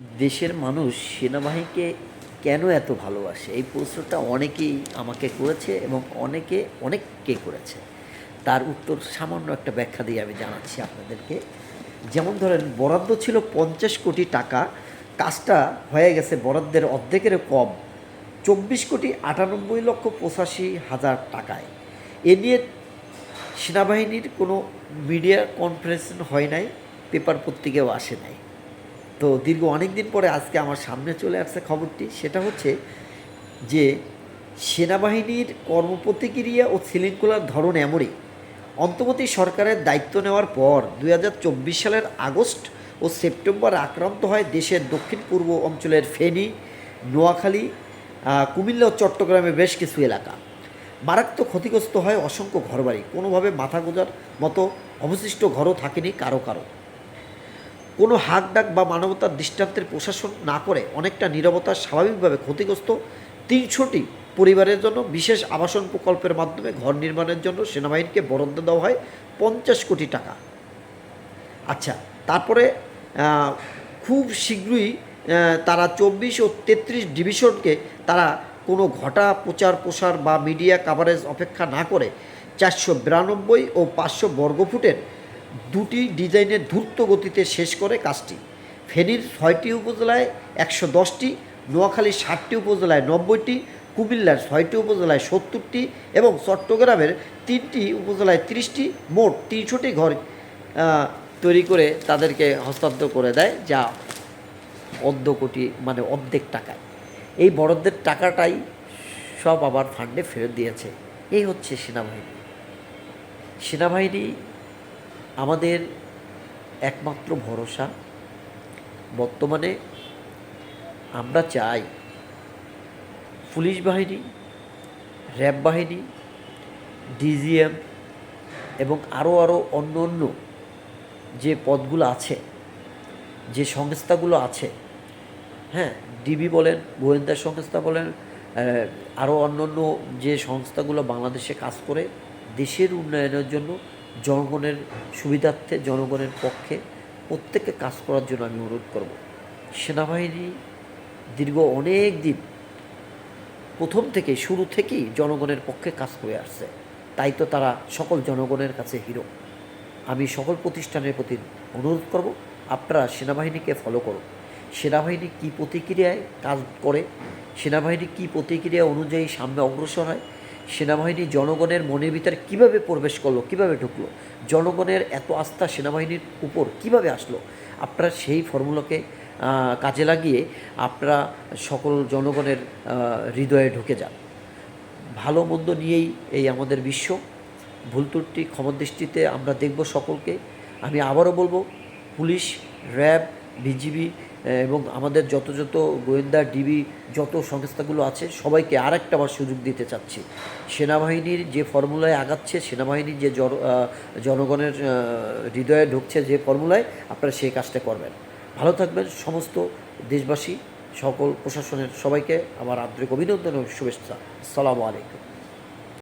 দেশের মানুষ সেনাবাহিনীকে কেন এত ভালোবাসে? এই প্রশ্নটা অনেকেই আমাকে করেছে এবং অনেকে, অনেককে করেছে। তার উত্তর সামান্য একটা ব্যাখ্যা দিয়ে আমি জানাচ্ছি আপনাদেরকে। যেমন ধরেন, বরাদ্দ ছিল পঞ্চাশ কোটি টাকা, কাজটা হয়ে গেছে বরাদ্দের অর্ধেকেরও কম, চব্বিশ কোটি আটানব্বই লক্ষ পঁচাশি হাজার টাকায়। এ নিয়ে সেনাবাহিনীর কোনো মিডিয়া কনফারেন্স হয় নাই, পেপার পত্রিকাও আসে নাই। তো দীর্ঘ অনেক দিন পরে আজকে আমার সামনে চলে আসছে খবরটি। সেটা হচ্ছে যে সেনাবাহিনীর কর্মপ্রতিক্রিয়া ও শৃঙ্খলার ধরন এমনই। অন্তর্বর্তী সরকারের দায়িত্ব নেওয়ার পর দু হাজার চব্বিশ সালের আগস্ট ও সেপ্টেম্বর আক্রান্ত হয় দেশের দক্ষিণ পূর্ব অঞ্চলের ফেনী, নোয়াখালী কুমিল্লা ও চট্টগ্রামের বেশ কিছু এলাকা। মারাত্মক ক্ষতিগ্রস্ত হয় অসংখ্য ঘরবাড়ি। কোনোভাবে মাথা গোজার মতো অবশিষ্ট ঘরও থাকেনি কারও কারও। কোনো হাক ডাক বা মানবতার দৃষ্টান্তের প্রশাসন না করে অনেকটা নিরবতার স্বাভাবিকভাবে ক্ষতিগ্রস্ত তিনশোটি পরিবারের জন্য বিশেষ আবাসন প্রকল্পের মাধ্যমে ঘর নির্মাণের জন্য সেনাবাহিনীকে বরাদ্দ দেওয়া হয় পঞ্চাশ কোটি টাকা। আচ্ছা তারপরে খুব শীঘ্রই তারা চব্বিশ ও তেত্রিশ ডিভিশনকে তারা কোনো ঘটা প্রচার প্রসার বা মিডিয়া কাভারেজ অপেক্ষা না করে চারশো বিরানব্বই ও পাঁচশো বর্গফুটের দুটি ডিজাইনের দ্রুত গতিতে শেষ করে কাজটি। ফেনীর ছয়টি উপজেলায় একশো দশটি, নোয়াখালীর ষাটটি উপজেলায় নব্বইটি, কুমিল্লার ছয়টি উপজেলায় সত্তরটি এবং চট্টগ্রামের তিনটি উপজেলায় তিরিশটি, মোট তিনশোটি ঘর তৈরি করে তাদেরকে হস্তান্তর করে দেয়, যা অর্ধ কোটি মানে অর্ধেক টাকায়। এই বড়দের টাকাটাই সব আবার ফান্ডে ফেরত দিয়েছে। এই হচ্ছে সেনাবাহিনী। সেনাবাহিনী আমাদের একমাত্র ভরসা বর্তমানে আমরা চাই পুলিশ বাহিনী, র্যাব বাহিনী, ডিজিএম এবং আরও আরও অন্য অন্য যে পদগুলো আছে, যে সংস্থাগুলো আছে হ্যাঁ ডিবি বলেন, গোয়েন্দা সংস্থা বলেন আরও অন্য অন্য যে সংস্থাগুলো বাংলাদেশে কাজ করে দেশের উন্নয়নের জন্য জনগণের সুবিধার্থে জনগণের পক্ষে প্রত্যেককে কাজ করার জন্য আমি অনুরোধ করব। সেনাবাহিনী দীর্ঘ অনেক দিন প্রথম থেকে শুরু থেকেই জনগণের পক্ষে কাজ করে আসছে। তাই তো তারা সকল জনগণের কাছে হিরো। আমি সকল প্রতিষ্ঠানের প্রতি অনুরোধ করব, আপনারা সেনাবাহিনীকে ফলো করুন। সেনাবাহিনী কী প্রতিক্রিয়ায় কাজ করে? সেনাবাহিনী কী প্রতিক্রিয়া অনুযায়ী সামনে অগ্রসর হয়? সেনাবাহিনী জনগণের মনের ভিতরে কীভাবে প্রবেশ করল, কীভাবে ঢুকলো, জনগণের এত আস্থা সেনাবাহিনীর উপর কীভাবে আসলো, আপনারা সেই ফর্মুলাকে কাজে লাগিয়ে আপনারা সকল জনগণের হৃদয়ে ঢুকে যান। ভালো মন্দ নিয়েই এই আমাদের বিশ্ব। ভুল ত্রুটি দৃষ্টিতে আমরা দেখব সকলকে। আমি আবারও বলব, পুলিশ, র্যাব, বিজিবি এবং আমাদের যত যত গোয়েন্দা, ডিবি যত সংস্থাগুলো আছে, সবাইকে আর একটা আবার সুযোগ দিতে চাচ্ছি। সেনাবাহিনীর যে ফর্মুলায় আগাচ্ছে সেনাবাহিনী যে জন জনগণের হৃদয়ে ঢুকছে যে ফর্মুলায়, আপনারা সেই কাজটা করবেন। ভালো থাকবেন সমস্ত দেশবাসী, সকল প্রশাসনের সবাইকে আমার আন্তরিক অভিনন্দন ও শুভেচ্ছা। আসসালামু আলাইকুম।